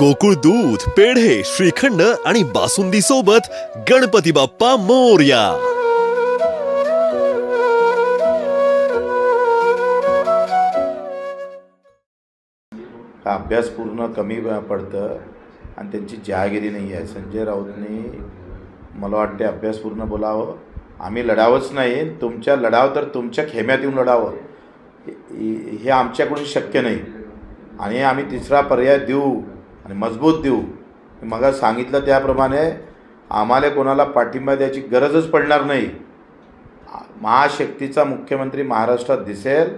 गोकुळ दूध पेढे श्रीखंड आणि बासुंदी सोबत गणपती बाप्पा मोर्या. हा अभ्यास पूर्ण कमी पडतं आणि त्यांची जहागिरी नाही आहे. संजय राऊतने मला वाटते अभ्यास पूर्ण बोलावं. आम्ही लढावंच नाही. तुमच्या लढाव तर तुमच्या खेम्यात येऊन लढावं. हे आमच्याकडून शक्य नाही. आणि आम्ही तिसरा पर्याय देऊ. आणि मजबूत देऊ. मग सांगितलं त्याप्रमाणे आम्हाला कोणाला पाठिंबा द्यायची गरजच पडणार नाही. महाशक्तीचा मुख्यमंत्री महाराष्ट्रात दिसेल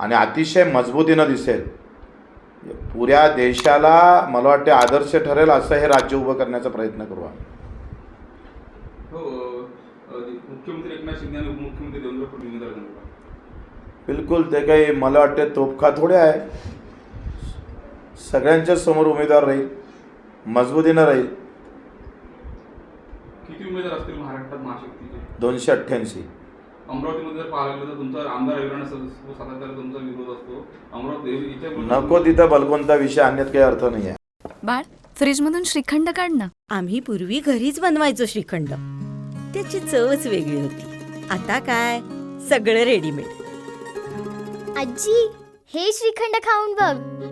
आणि अतिशय मजबूतीनं दिसेल. पुऱ्या देशाला मला वाटते आदर्श ठरेल असं हे राज्य उभं करण्याचा प्रयत्न करू आम्ही. हो मुख्यमंत्री एकनाथ शिंदे आणि उपमुख्यमंत्री देवेंद्र फडणवीस उमेदवार आहेत. बिलकुल ते काही मला वाटते तोफखा थोडे आहे. सगळ्यांच्याच समोर उमेदवार राहील मजबूतीनं राहील. किती उमेदवार असतील महाराष्ट्रात महाशक्तीचे? दोनशे अठ्ठ्याऐंशी. अमरावतीमध्ये जर पाहायला गेलं तर तुमचा आमदार अभिराणा सातत्याला तुमचा विरोध असतो. अमरावती इथे नको तिथं बलकोणता विषय आणण्यात काही अर्थ नाही आहे बाळ फ्रीजमधून श्रीखंड काढ ना. आम्ही पूर्वी घरीच बनवायचो श्रीखंड. त्याची चवच वेगळी होती. आता काय? सगळं रेडीमेड आजी हे श्रीखंड खाऊन बघ.